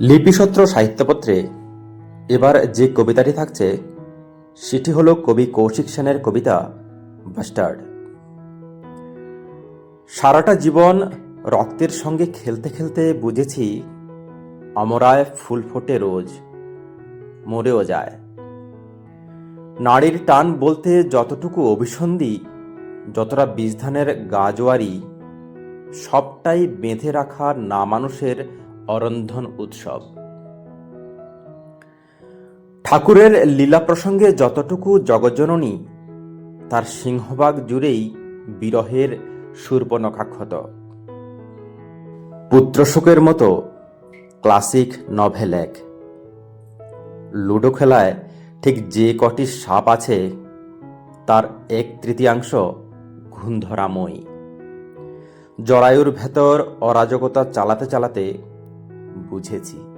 লিপিসত্র সাহিত্যপত্রে এবার যে কবিতাটি থাকছে, সেটি হলো কবি কৌশিক সেনের কবিতা বাস্টার্ড। সারাটা জীবন রক্তের সঙ্গে খেলতে খেলতে বুঝেছি, অমরায় ফুল ফোটে রোজ, মরেও যায়। নারীর টান বলতে যতটুকু অভিসন্ধি, যতটা বীজধানের গাজোয়ারি, সবটাই বেঁধে রাখা না মানুষের অরন্ধন উৎসব। ঠাকুরের লীলা প্রসঙ্গে যতটুকু জগজ্জননী, তার সিংহভাগ জুড়েই বিরহের সুর্পনখাক্ষত। পুত্রশোকের মতো ক্লাসিক নভেল এক। লুডো খেলায় ঠিক যে কটি সাপ আছে, তার এক তৃতীয়াংশ ঘুণধরাময়ী। জরায়ুর ভেতর অরাজকতা চালাতে চালাতে বুঝেছি